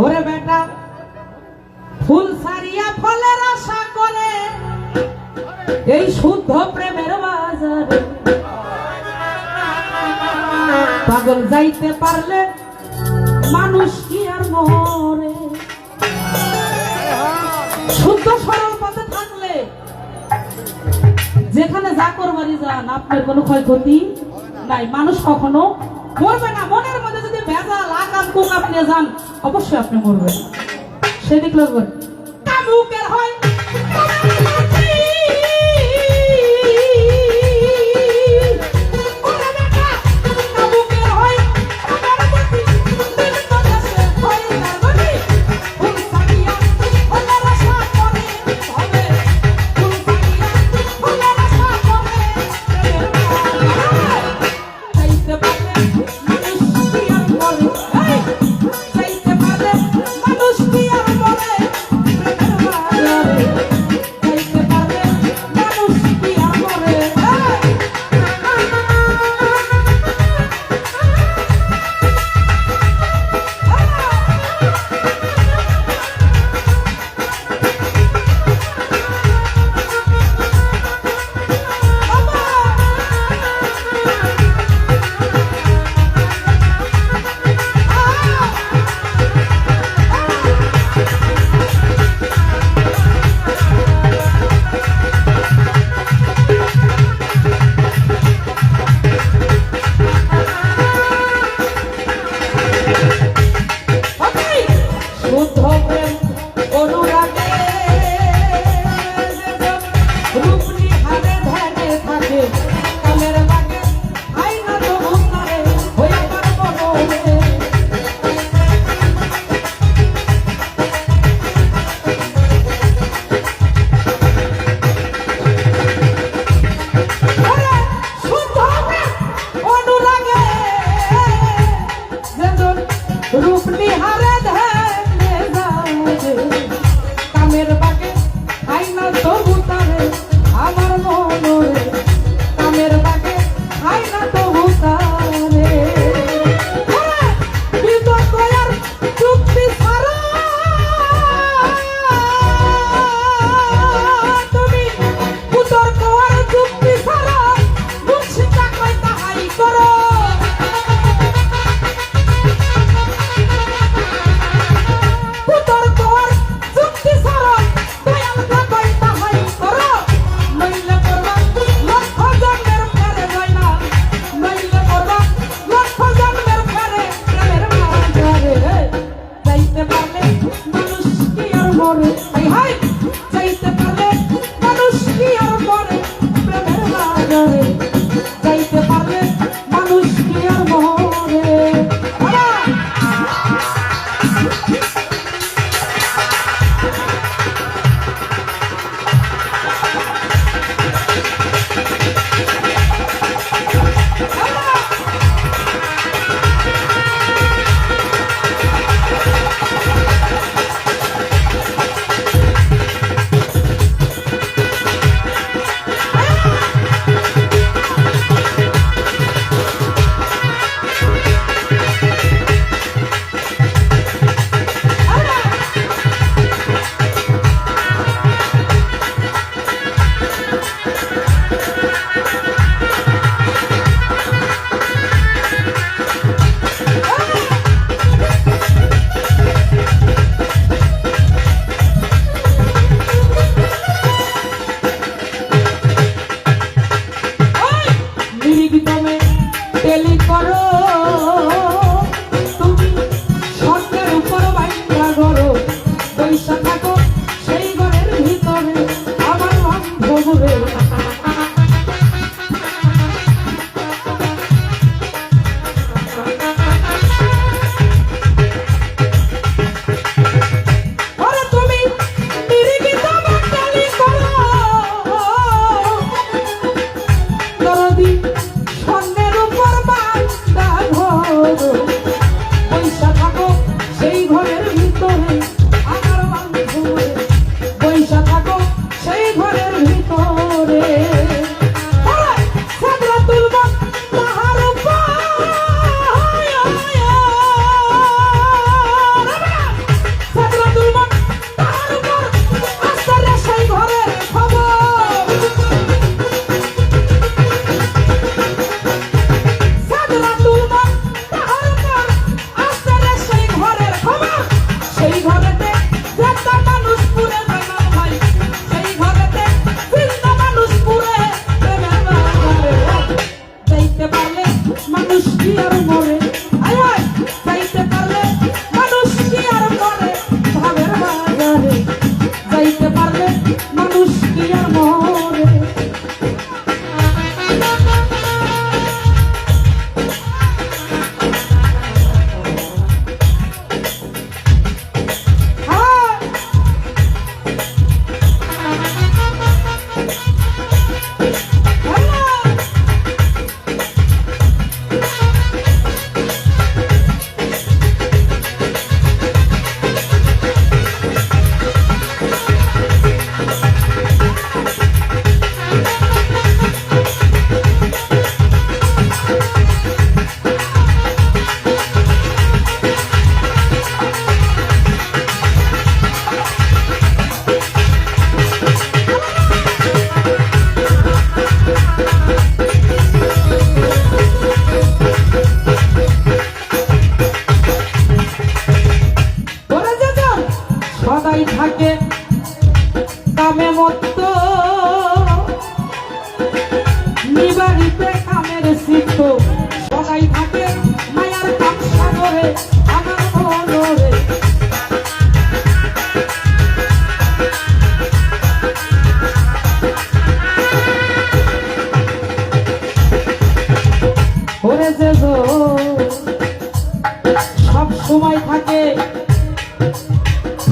ওরে বেটা, ফুল সারিয়া ফলের আশা করে। এই শুদ্ধ প্রেমের বাজার। পাগল যাইতে পারলে মানুষ কি আর মরে? শুদ্ধ সরল পথে থাকলে যেখানে যা করবারই যান, আপনার কোনো ক্ষয়ক্ষতি নাই। মানুষ কখনো করবে না। মনের মধ্যে যদি ভেজাল, আকাম কুকাপ আপনি যান অবশ্যই আপনি করবেন সেদিক লাগবেন হয়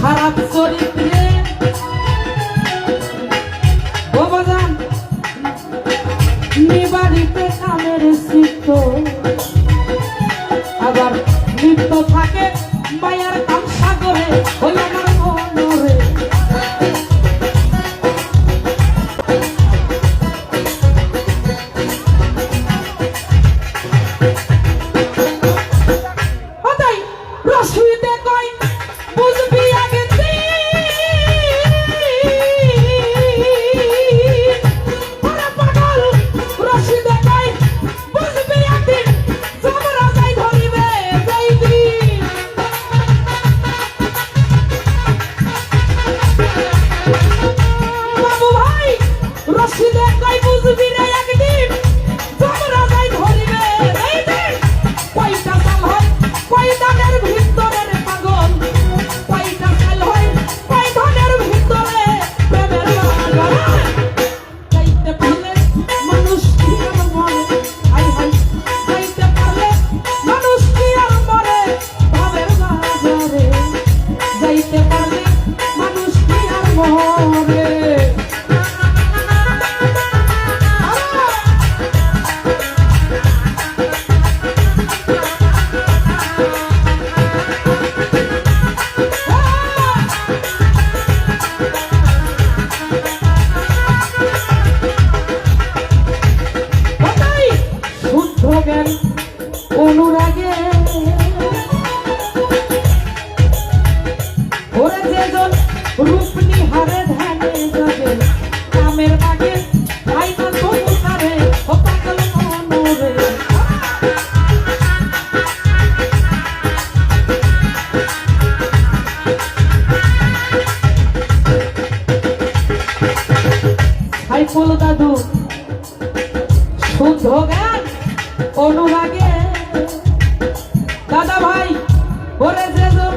খারাপ চরিত্রে বাবাজান নিবাড়িতে কামের চিত্ত আবার নৃত্য থাকে মায়ার Música